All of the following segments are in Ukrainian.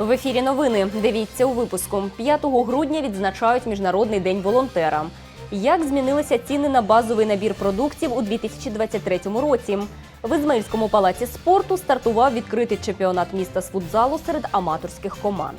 В ефірі новини. Дивіться у випуску. 5 грудня відзначають Міжнародний день волонтера. Як змінилися ціни на базовий набір продуктів у 2023 році? В Ізмаїльському палаці спорту стартував відкритий чемпіонат міста з футзалу серед аматорських команд.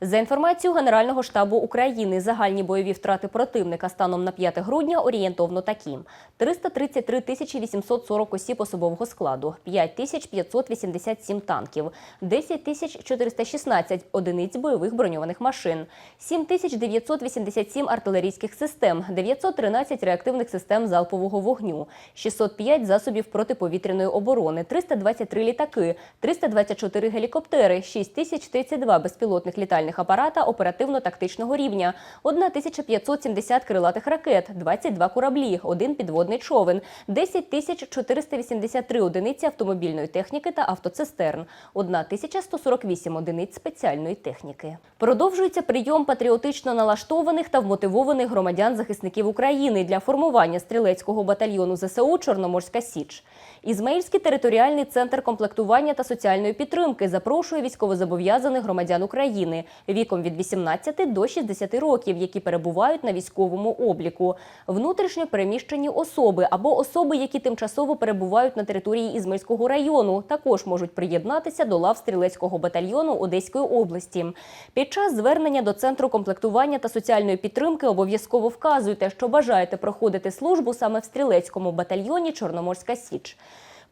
За інформацією Генерального штабу України, загальні бойові втрати противника станом на 5 грудня орієнтовно такі: 333 тисячі 840 осіб особового складу, 5 тисяч 587 танків, 10 тисяч 416 одиниць бойових броньованих машин, 7 тисяч 987 артилерійських систем, 913 реактивних систем залпового вогню, 605 засобів протиповітряної оборони, 323 літаки, 324 гелікоптери, 6032 безпілотних літальних апарата оперативно-тактичного рівня, 1570 крилатих ракет, 22 кораблі, один підводний човен, 10 483 одиниці автомобільної техніки та автоцистерн, 1148 одиниць спеціальної техніки. Продовжується прийом патріотично налаштованих та вмотивованих громадян-захисників України для формування стрілецького батальйону ЗСУ Чорноморська Січ. Ізмаїльський територіальний центр комплектування та соціальної підтримки запрошує військовозобов'язаних громадян України віком від 18 до 60 років, які перебувають на військовому обліку, внутрішньо переміщені особи або особи, які тимчасово перебувають на території Ізмаїльського району, також можуть приєднатися до лав стрілецького батальйону Одеської області. Під час звернення до центру комплектування та соціальної підтримки обов'язково вказуйте, що бажаєте проходити службу саме в стрілецькому батальйоні Чорноморська Січ.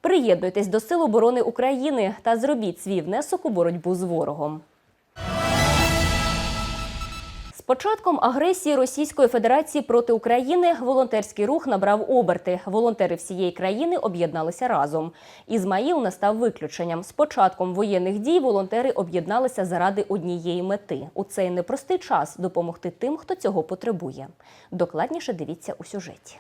Приєднуйтесь до Сил оборони України та зробіть свій внесок у боротьбу з ворогом. Початком агресії Російської Федерації проти України волонтерський рух набрав оберти. Волонтери всієї країни об'єдналися разом. Ізмаїл не став виключенням. З початком воєнних дій волонтери об'єдналися заради однієї мети у цей непростий час допомогти тим, хто цього потребує. Докладніше дивіться у сюжеті.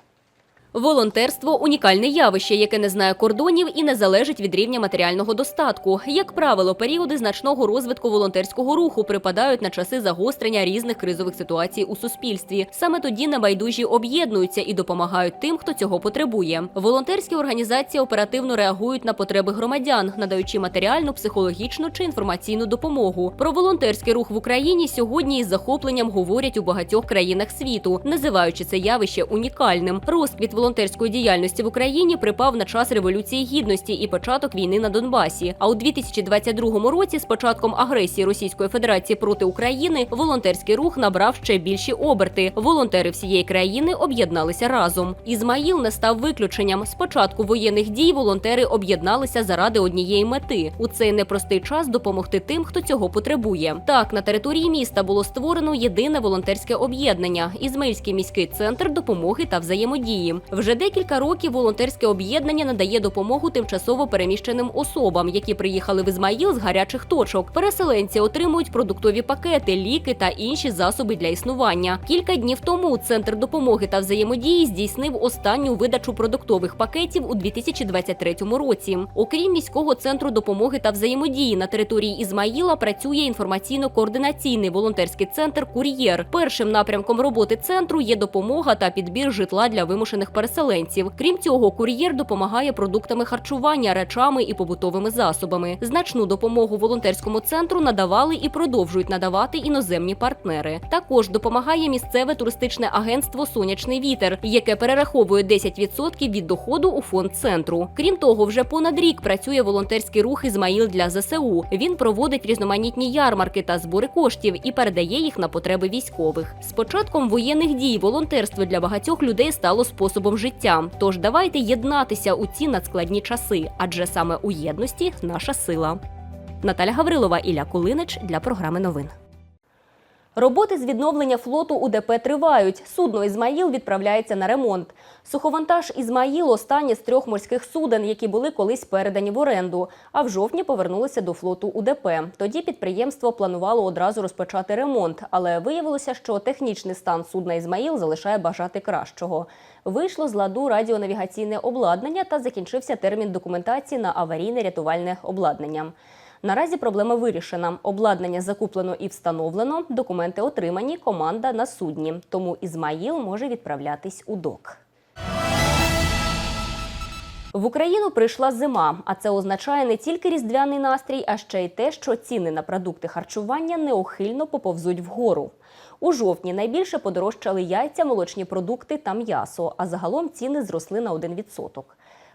Волонтерство унікальне явище, яке не знає кордонів і не залежить від рівня матеріального достатку. Як правило, періоди значного розвитку волонтерського руху припадають на часи загострення різних кризових ситуацій у суспільстві. Саме тоді небайдужі об'єднуються і допомагають тим, хто цього потребує. Волонтерські організації оперативно реагують на потреби громадян, надаючи матеріальну, психологічну чи інформаційну допомогу. Про волонтерський рух в Україні сьогодні із захопленням говорять у багатьох країнах світу, називаючи це явище унікальним. Розквіт волонтерської діяльності в Україні припав на час революції гідності і початок війни на Донбасі. А у 2022 році, з початком агресії Російської Федерації проти України, волонтерський рух набрав ще більші оберти. Волонтери всієї країни об'єдналися разом. Ізмаїл не став виключенням. З початку воєнних дій волонтери об'єдналися заради однієї мети у цей непростий час допомогти тим, хто цього потребує. Так на території міста було створено єдине волонтерське об'єднання Ізмаїльський міський центр допомоги та взаємодії. Вже декілька років волонтерське об'єднання надає допомогу тимчасово переміщеним особам, які приїхали в Ізмаїл з гарячих точок. Переселенці отримують продуктові пакети, ліки та інші засоби для існування. Кілька днів тому центр допомоги та взаємодії здійснив останню видачу продуктових пакетів у 2023 році. Окрім міського центру допомоги та взаємодії на території Ізмаїла працює інформаційно-координаційний волонтерський центр Кур'єр. Першим напрямком роботи центру є допомога та підбір житла для вимушених переселенців. Крім цього, кур'єр допомагає продуктами харчування, речами і побутовими засобами. Значну допомогу волонтерському центру надавали і продовжують надавати іноземні партнери. Також допомагає місцеве туристичне агентство Сонячний вітер, яке перераховує 10% від доходу у фонд центру. Крім того, вже понад рік працює волонтерський рух Ізмаїл для ЗСУ. Він проводить різноманітні ярмарки та збори коштів і передає їх на потреби військових. З початком воєнних дій волонтерство для багатьох людей стало способом життя. Тож давайте єднатися у ці надскладні часи, адже саме у єдності наша сила. Наталя Гаврилова, Ілля Кулинич для програми новин. Роботи з відновлення флоту УДП тривають. Судно Ізмаїл відправляється на ремонт. Суховантаж Ізмаїл останнє з трьох морських суден, які були колись передані в оренду, а в жовтні повернулися до флоту УДП. Тоді підприємство планувало одразу розпочати ремонт, але виявилося, що технічний стан судна Ізмаїл залишає бажати кращого. Вийшло з ладу радіонавігаційне обладнання та закінчився термін документації на аварійне рятувальне обладнання. Наразі проблема вирішена. Обладнання закуплено і встановлено, документи отримані, команда на судні. Тому Ізмаїл може відправлятись у док. В Україну прийшла зима, а це означає не тільки різдвяний настрій, а ще й те, що ціни на продукти харчування неухильно поповзуть вгору. У жовтні найбільше подорожчали яйця, молочні продукти та м'ясо, а загалом ціни зросли на 1%.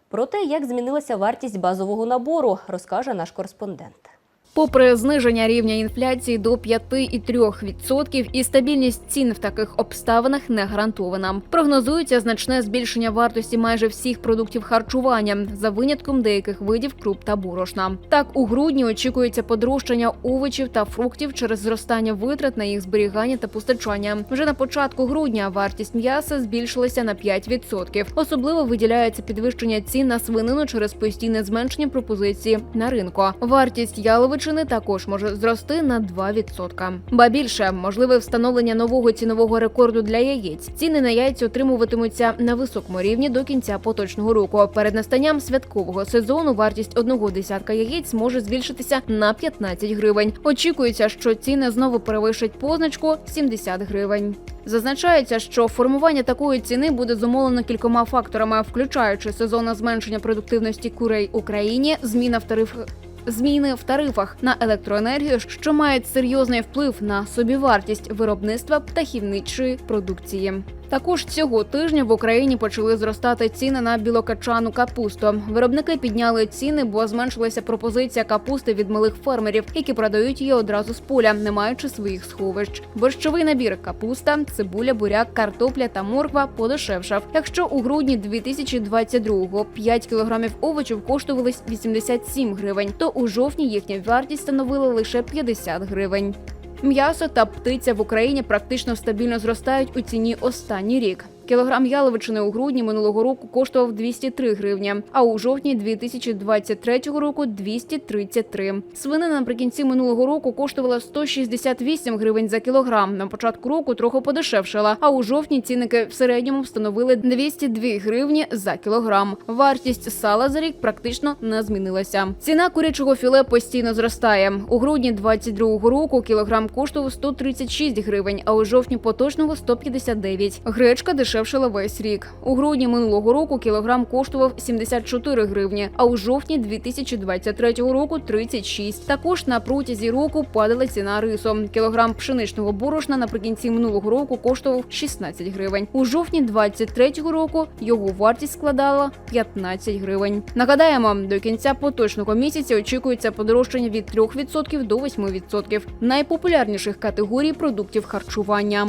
Про те, як змінилася вартість базового набору, розкаже наш кореспондент. Попри зниження рівня інфляції до 5,3% і стабільність цін в таких обставинах не гарантована. Прогнозується значне збільшення вартості майже всіх продуктів харчування за винятком деяких видів круп та борошна. Так, у грудні очікується подорожчання овочів та фруктів через зростання витрат на їх зберігання та постачання. Вже на початку грудня вартість м'яса збільшилася на 5%. Особливо виділяється підвищення цін на свинину через постійне зменшення пропозиції на ринку. Вартість яловичини також може зрости на 2%. Ба більше можливе встановлення нового цінового рекорду для яєць. Ціни на яйця отримуватимуться на високому рівні до кінця поточного року. Перед настанням святкового сезону вартість одного десятка яєць може збільшитися на 15 гривень. Очікується, що ціни знову перевищать позначку 70 гривень. Зазначається, що формування такої ціни буде зумовлено кількома факторами, включаючи сезонне зменшення продуктивності курей Україні, зміна в тарифах. Зміни в тарифах на електроенергію, що мають серйозний вплив на собівартість виробництва птахівничої продукції. Також цього тижня в Україні почали зростати ціни на білокачану капусту. Виробники підняли ціни, бо зменшилася пропозиція капусти від малих фермерів, які продають її одразу з поля, не маючи своїх сховищ. Борщовий набір капуста, цибуля, буряк, картопля та морква подешевшав. Якщо у грудні 2022-го 5 кілограмів овочів коштували 87 гривень, то у жовтні їхня вартість становила лише 50 гривень. М'ясо та птиця в Україні практично стабільно зростають у ціні останній рік. Кілограм яловичини у грудні минулого року коштував 203 гривні, а у жовтні 2023 року 233. Свинина наприкінці минулого року коштувала 168 гривень за кілограм. На початку року трохи подешевшала, а у жовтні цінники в середньому встановили 202 гривні за кілограм. Вартість сала за рік практично не змінилася. Ціна курячого філе постійно зростає. У грудні 2022 року кілограм коштував 136 гривень, а у жовтні поточного 159. Гречка дешевшала весь рік. У грудні минулого року кілограм коштував 74 гривні, а у жовтні 2023 року 36. Також на протязі року падала ціна рису. Кілограм пшеничного борошна наприкінці минулого року коштував 16 гривень. У жовтні 2023 року його вартість складала 15 гривень. Нагадаємо, до кінця поточного місяця очікується подорожчання від 3% до 8% найпопулярніших категорій продуктів харчування.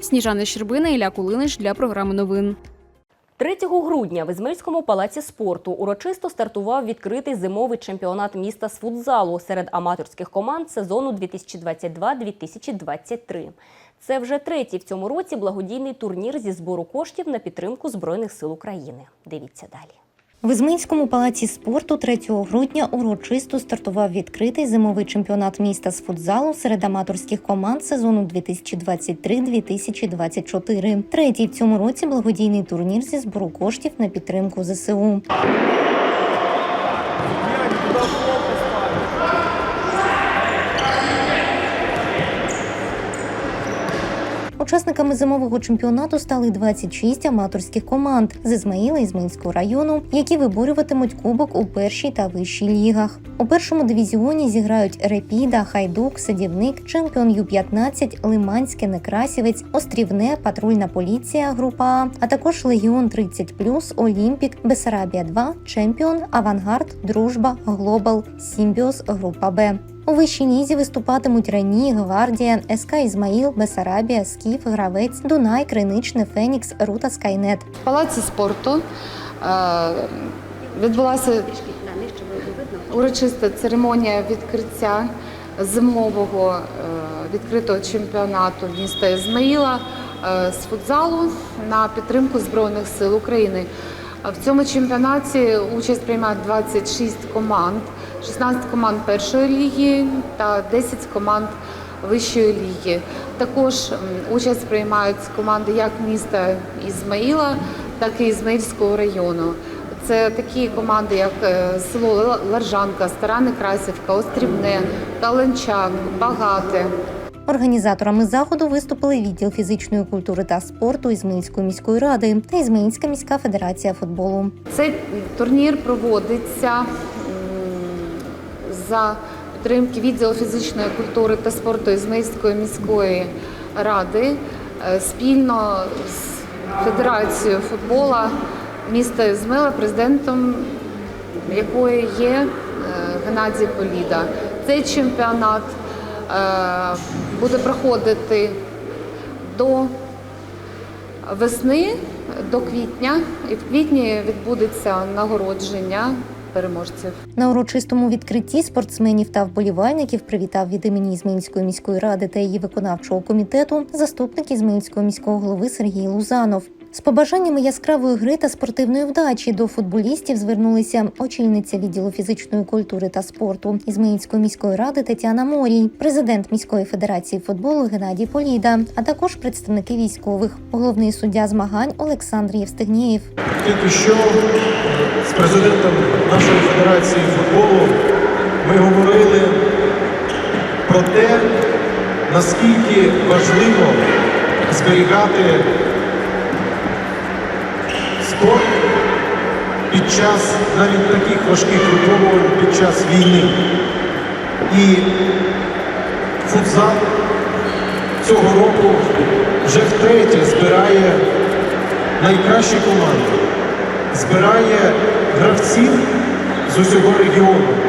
Сніжана Щербина, Ілля Кулинич для програми новин. 3 грудня в Ізмельському палаці спорту урочисто стартував відкритий зимовий чемпіонат міста з футзалу серед аматорських команд сезону 2022-2023. Це вже третій в цьому році благодійний турнір зі збору коштів на підтримку Збройних сил України. Дивіться далі. В Ізминському палаці спорту 3 грудня урочисто стартував відкритий зимовий чемпіонат міста з футзалу серед аматорських команд сезону 2023-2024. Третій в цьому році благодійний турнір зі збору коштів на підтримку ЗСУ. Учасниками зимового чемпіонату стали 26 аматорських команд з Ізмаїла Ізмаїльського району, які виборюватимуть кубок у першій та вищій лігах. У першому дивізіоні зіграють Репіда, Хайдук, Садівник, Чемпіон Ю-15, Лиманське, Некрасівець, Острівне, Патрульна поліція, група А, а також Легіон 30+, Олімпік, Бесарабія 2, Чемпіон, Авангард, Дружба, Глобал, Сімбіос, група Б. У вищій лізі виступатимуть Рені, Гвардія, СК Ізмаїл, Бесарабія, Скіф, Гравець, Дунай, Криничне, Фенікс, Рута, Скайнет. В палаці спорту е, відбулася урочиста церемонія відкриття зимового е, відкритого чемпіонату міста Ізмаїла е, з футзалу на підтримку Збройних сил України. В цьому чемпіонаті участь приймають 26 команд, 16 команд першої ліги та 10 команд вищої ліги. Також участь приймають команди як міста Ізмаїла, так і Ізмаїльського району. Це такі команди, як е, село Ларжанка, Стара Некрасівка, Острівне, Каленчак, Багате. Організаторами заходу виступили відділ фізичної культури та спорту Ізмаїльської міської ради та Ізмаїльська міська федерація футболу. Цей турнір проводиться за підтримки відділу фізичної культури та спорту Ізмаїльської міської ради е, спільно з Федерацією футболу міста Ізмила, президентом якої є е, Геннадій Поліда. Цей чемпіонат е, буде проходити до весни до квітня, і в квітні відбудеться нагородження переможців. На урочистому відкритті спортсменів та вболівальників привітав від імені Ізмінської міської ради та її виконавчого комітету заступник Ізмінського міського голови Сергій Лузанов. З побажаннями яскравої гри та спортивної вдачі до футболістів звернулися очільниця відділу фізичної культури та спорту Ізмаїльської міської ради Тетяна Морій, президент міської федерації футболу Геннадій Поліда, а також представники військових, головний суддя змагань Олександр Євстигнєєв. Тільки що з президентом нашої федерації футболу ми говорили про те, наскільки важливо зберігати спорт під час навіть таких важких випробувань під час війни. І футзал цього року вже втретє збирає найкращі команди, збирає гравців з усього регіону.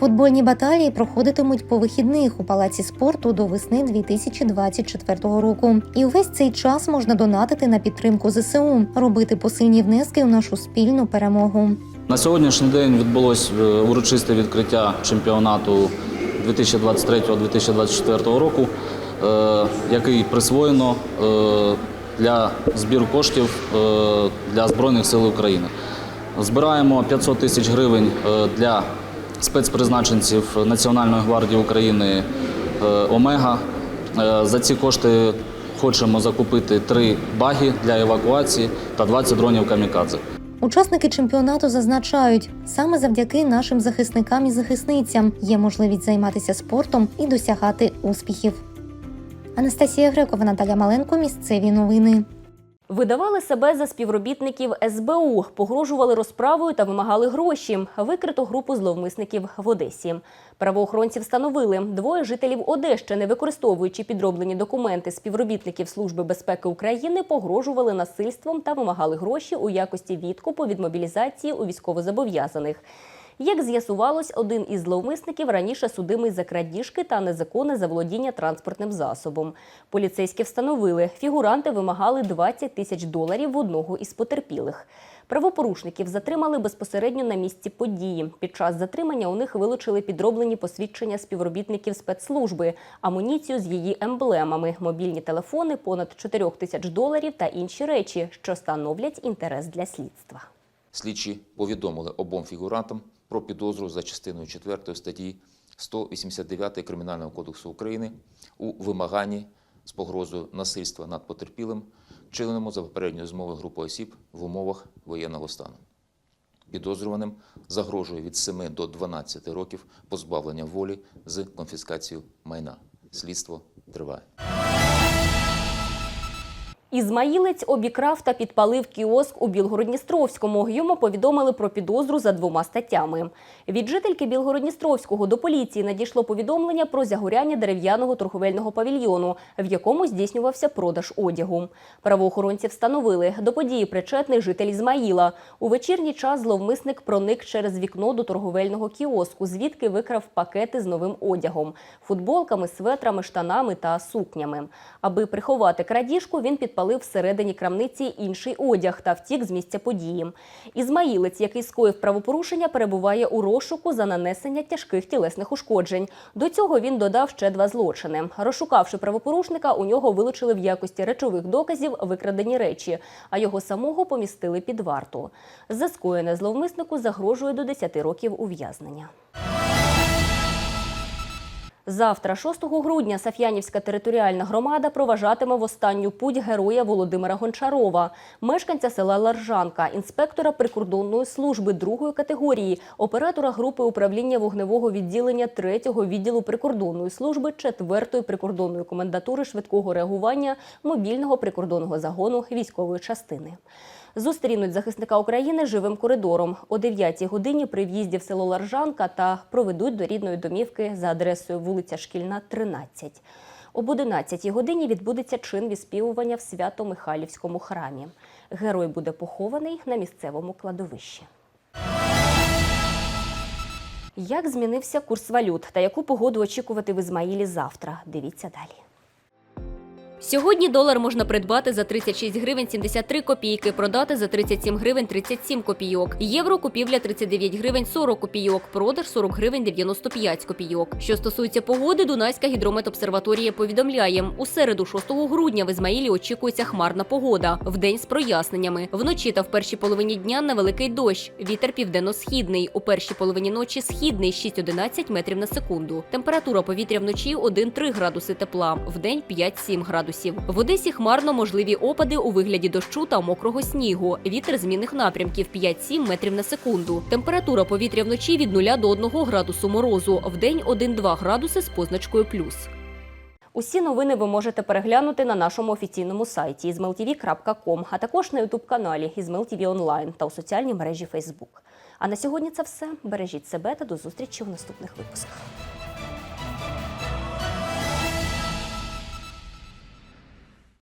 Футбольні баталії проходитимуть по вихідних у палаці спорту до весни 2024 року. І увесь цей час можна донатити на підтримку ЗСУ, робити посильні внески у нашу спільну перемогу. На сьогоднішній день відбулось е, урочисте відкриття чемпіонату 2023-2024 року, е, який присвоєно е, для збіру коштів для Збройних сил України. Збираємо 500 тисяч гривень для спецпризначенців Національної гвардії України е, Омега. Е, За ці кошти хочемо закупити три баги для евакуації та 20 дронів камікадзе. Учасники чемпіонату зазначають, саме завдяки нашим захисникам і захисницям є можливість займатися спортом і досягати успіхів. Анастасія Грекова, Наталя Маленко. Місцеві новини. Видавали себе за співробітників СБУ, погрожували розправою та вимагали гроші. Викрито групу зловмисників в Одесі. Правоохоронці встановили, двоє жителів Одещини, використовуючи підроблені документи співробітників Служби безпеки України, погрожували насильством та вимагали гроші у якості відкупу від мобілізації у військовозобов'язаних. Як з'ясувалось, один із зловмисників раніше судимий за крадіжки та незаконне заволодіння транспортним засобом. Поліцейські встановили, фігуранти вимагали 20 тисяч доларів в одного із потерпілих. Правопорушників затримали безпосередньо на місці події. Під час затримання у них вилучили підроблені посвідчення співробітників спецслужби, амуніцію з її емблемами, мобільні телефони, понад 4 тисяч доларів та інші речі, що становлять інтерес для слідства. Слідчі повідомили обом фігурантам про підозру за частиною 4 статті 189 Кримінального кодексу України у вимаганні з погрозою насильства над потерпілим, вчиненому за попередньою змовою групи осіб в умовах воєнного стану. Підозрюваним загрожує від 7 до 12 років позбавлення волі з конфіскацією майна. Слідство триває. Ізмаїлець обікрав та підпалив кіоск у Білгородністровському. Йому повідомили про підозру за двома статтями. Від жительки Білгородністровського до поліції надійшло повідомлення про загоряння дерев'яного торговельного павільйону, в якому здійснювався продаж одягу. Правоохоронці встановили, до події причетний житель Ізмаїла. У вечірній час зловмисник проник через вікно до торговельного кіоску, звідки викрав пакети з новим одягом, футболками, светрами, штанами та сукнями. Аби приховати крадіжку, він підпалив підпалив всередині крамниці інший одяг та втік з місця події. Ізмаїлець, який скоїв правопорушення, перебуває у розшуку за нанесення тяжких тілесних ушкоджень. До цього він додав ще два злочини. Розшукавши правопорушника, у нього вилучили в якості речових доказів викрадені речі, а його самого помістили під варту. За скоєне зловмиснику загрожує до 10 років ув'язнення. Завтра, 6 грудня, Саф'янівська територіальна громада проважатиме в останню путь героя Володимира Гончарова, мешканця села Ларжанка, інспектора прикордонної служби другої категорії, оператора групи управління вогневого відділення 3-го відділу прикордонної служби 4-ї прикордонної комендатури швидкого реагування мобільного прикордонного загону військової частини. Зустрінуть захисника України живим коридором о 9-й годині при в'їзді в село Ларжанка та проведуть до рідної домівки за адресою вулиця Шкільна, 13. Об 11-й годині відбудеться чин відспівування в Свято-Михайлівському храмі. Герой буде похований на місцевому кладовищі. Як змінився курс валют та яку погоду очікувати в Ізмаїлі завтра? Дивіться далі. Сьогодні долар можна придбати за 36 гривень 73 копійки, продати за 37 гривень 37 копійок. Євро купівля 39 гривень 40 копійок, продаж 40 гривень 95 копійок. Що стосується погоди, Дунайська гідрометобсерваторія повідомляє, у середу 6 грудня в Ізмаїлі очікується хмарна погода, вдень з проясненнями. Вночі та в першій половині дня невеликий дощ. Вітер південно-східний. У першій половині ночі східний 6-11 метрів на секунду. Температура повітря вночі 1-3 градуси тепла, вдень 5-7 градусів. В Одесі хмарно можливі опади у вигляді дощу та мокрого снігу. Вітер змінних напрямків 5-7 метрів на секунду. Температура повітря вночі від 0 до 1 градусу морозу, вдень 1-2 градуси з позначкою плюс. Усі новини ви можете переглянути на нашому офіційному сайті izmailtv.com, а також на ютуб-каналі IzmailTV Online та у соціальній мережі Facebook. А на сьогодні це все. Бережіть себе та до зустрічі у наступних випусках.